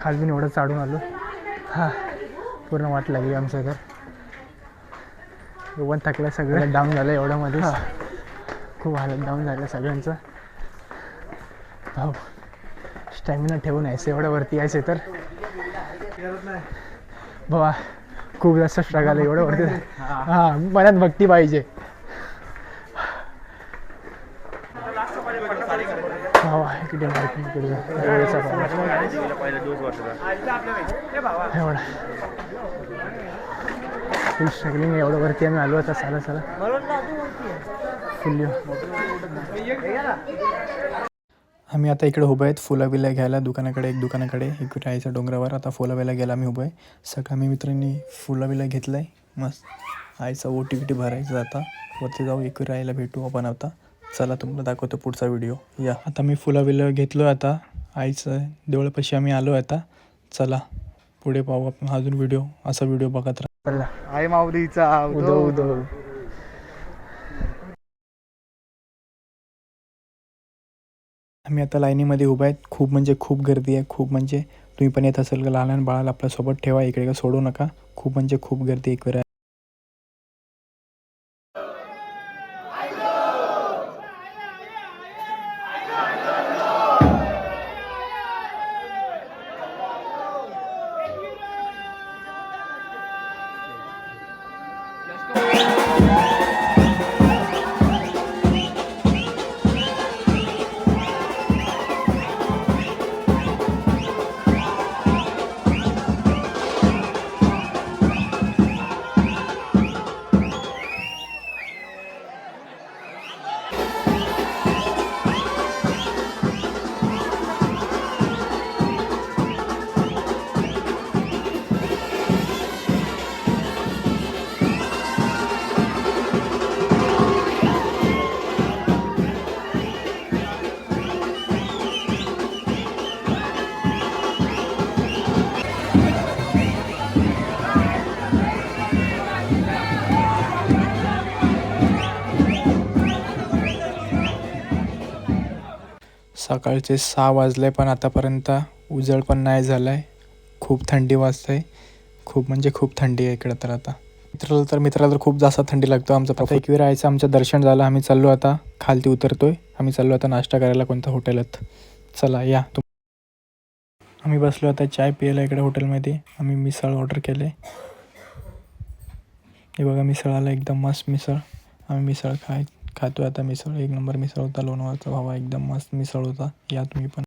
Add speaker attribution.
Speaker 1: खालून एवढं चाडून आलो. हा पूर्ण वाट लागली आमचं घर. वन थकलं सगळं डाऊन झालं एवढ्यामध्ये खूप हालत डाऊन झालं सगळ्यांचं. भाऊ स्टॅमिना ठेवून यायचं एवढं वरती यायचं तर. बाबा खूप जास्त स्ट्रगल आहे एवढं वरती. हां मनात भक्ती पाहिजे. इकडे मार्किंग डोळ्याचा. एवढा फुल स्ट्रगलिंग एवढं वरती आम्ही आलो आता साला साला. फुल्ली आम्ही आता इकडे उभं आहेत फुलं बिलं घ्यायला दुकानाकडे एक दुकानाकडे इकडे राहायचं डोंगरावर. आता फुलं बिलं घ्यायला आम्ही उभं आहे. सगळं आम्ही मित्रांनी फुलं बिलं घेतलं आहे मस्त. आईचा ओटी बिटी भरायचं आता. वरती जाऊ इकडे राहायला भेटू आपण आता. चला तुम्हाला दाखवतो पुढचा व्हिडिओ या. आता मी फुलं बिलं घेतलो आता. आईचं देवळापाशी आम्ही आलो आता. चला पुढे पाहू आपण अजून व्हिडिओ असा व्हिडिओ बघत राहा.
Speaker 2: आई माऊलीचा
Speaker 1: उदो उदो आम्ही आता लाईनीमध्ये उभा आहेत. खूप म्हणजे खूप गर्दी आहे. खूप म्हणजे तुम्ही पण येत असेल का लहान लहान बाळाला आपल्यासोबत ठेवा. इकडे का सोडू नका. खूप म्हणजे खूप गर्दी एक वेळा सकाळचे सहा वाजले पण आतापर्यंत उजळ पण नाही झाला आहे खूप थंडी वाजते. खूप म्हणजे खूप थंडी आहे इकडं तर आता. मित्राला तर मित्राला तर खूप जास्त थंडी लागतो. आमचं पप्पा वेळ राहायचं आमचं दर्शन झालं आम्ही चाललो आता. खालती उतरतोय. आम्ही चाललो आता नाश्ता करायला कोणत्या हॉटेलात चला या. तुम आम्ही बसलो आता चाय प्यायला इकडे हॉटेलमध्ये आम्ही मिसळ ऑर्डर केले. हे बघा मिसळाला एकदम मस्त मिसळ. आम्ही मिसळ खाय खातो आता मिसळ. एक नंबर मिसळ होता लोणावळाचा भावा एकदम मस्त मिसळ होता. या तुम्ही पण